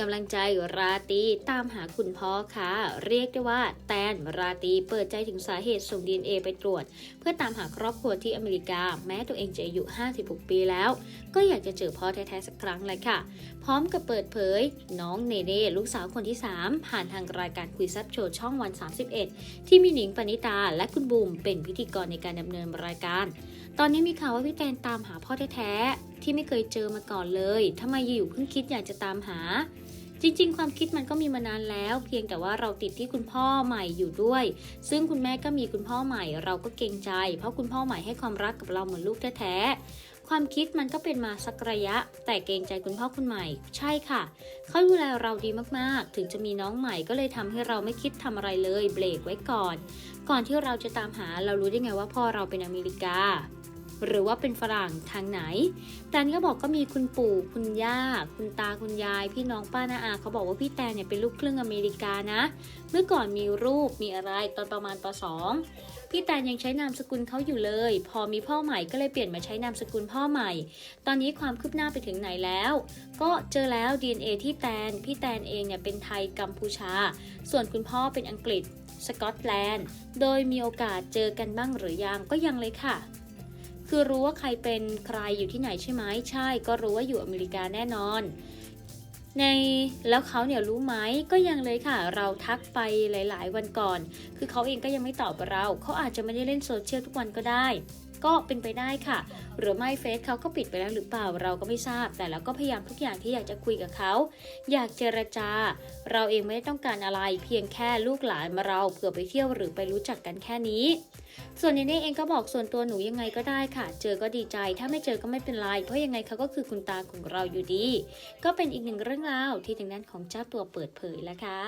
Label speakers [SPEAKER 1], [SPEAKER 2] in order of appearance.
[SPEAKER 1] กำลังใจราตีตามหาคุณพ่อค่ะ เรียกได้ว่าแตนราตีเปิดใจถึงสาเหตุส่ง DNA ไปตรวจ เพื่อตามหาครอบครัวที่อเมริกา แม้ตัวเองจะอายุ 56 ปีแล้ว ก็อยากจะเจอพ่อแท้ๆสักครั้งเลยค่ะ พร้อมกับเปิดเผย น้องเนเน่ลูกสาวคนที่ 3 ผ่านทางรายการคุยแซับโชว์ช่องวัน 31 ที่มีหนิงปณิตาและคุณบูมเป็นพิธีกรในการดำเนินรายการ ตอนนี้มีข่าวว่าพี่แตนตามหาพ่อแท้ๆที่ไม่เคยเจอมาก่อนเลยทำไมอยู่เพิ่งคิดอยากจะตามหา จริงๆ ความคิดมันก็มีมานานแล้ว เพียงแต่ว่าเราติดที่คุณพ่อใหม่อยู่ด้วย ซึ่งคุณแม่ก็มีคุณพ่อใหม่ เราก็เกรงใจ เพราะคุณพ่อใหม่ให้ความรักกับเราเหมือนลูกแท้ๆความคิดมันก็เป็นมาสักระยะ แต่เกรงใจคุณพ่อคุณใหม่ ใช่ค่ะเขาดูแลเราดีมากๆ ถึงจะมีน้องใหม่ก็เลยทำให้เราไม่คิดทำอะไรเลยเบรกไว้ก่อน ก่อนที่เราจะตามหาเรารู้ได้ไงว่าพ่อเราเป็นอเมริกา หรือว่าเป็นฝรั่งทางไหน แตนก็บอกก็มีคุณปู่คุณย่า คุณตาคุณยาย พี่น้องป้านาอาเขาบอกว่าพี่แตนเนี่ยเป็นลูกครึ่งอเมริกานะ เมื่อก่อนมีรูปมีอะไรตอนประมาณป .2 พี่แตนยังใช้นามสกุลเขาอยู่เลย พอมีพ่อใหม่ก็เลยเปลี่ยนมาใช้นามสกุลพ่อใหม่ ตอนนี้ความคืบหน้าไปถึงไหนแล้ว ก็เจอแล้ว DNA ที่แตน พี่แตนเองเนี่ยเป็นไทยกัมพูชา ส่วนคุณพ่อเป็นอังกฤษ สกอตแลนด์ โดยมีโอกาสเจอกันบ้างหรือยังก็ยังเลยค่ะ คือรู้ว่าใครเป็นใครอยู่ที่ไหนใช่ไหมใช่ ก็รู้ว่าอยู่อเมริกาแน่นอน ในแล้วเขาเนี่ยรู้ไหมก็ยังเลยค่ะ เราทักไปหลาย ๆ วันก่อน คือเขาเองก็ยังไม่ตอบเราเขาอาจจะไม่ได้เล่นโซเชียลทุกวันก็ได้ ก็เป็นไปได้ค่ะ หรือไม่เฟซเขาก็ปิดไปแล้วหรือเปล่าเราก็ไม่ทราบ แต่เราก็พยายามทุกอย่างที่อยากจะคุยกับเขา อยากเจรจา เราเองไม่ได้ต้องการอะไร เพียงแค่ลูกหลานมาเราเผื่อไปเที่ยวหรือไปรู้จักกันแค่นี้ ส่วนเนเน่เองก็บอกส่วนตัวหนูยังไงก็ได้ค่ะ เจอก็ดีใจ ถ้าไม่เจอก็ไม่เป็นไร เพราะยังไงเขาก็คือคุณตาของเราอยู่ดี ก็เป็นอีกหนึ่งเรื่องราวที่ทางด้านของเจ้าตัวเปิดเผยแล้วค่ะ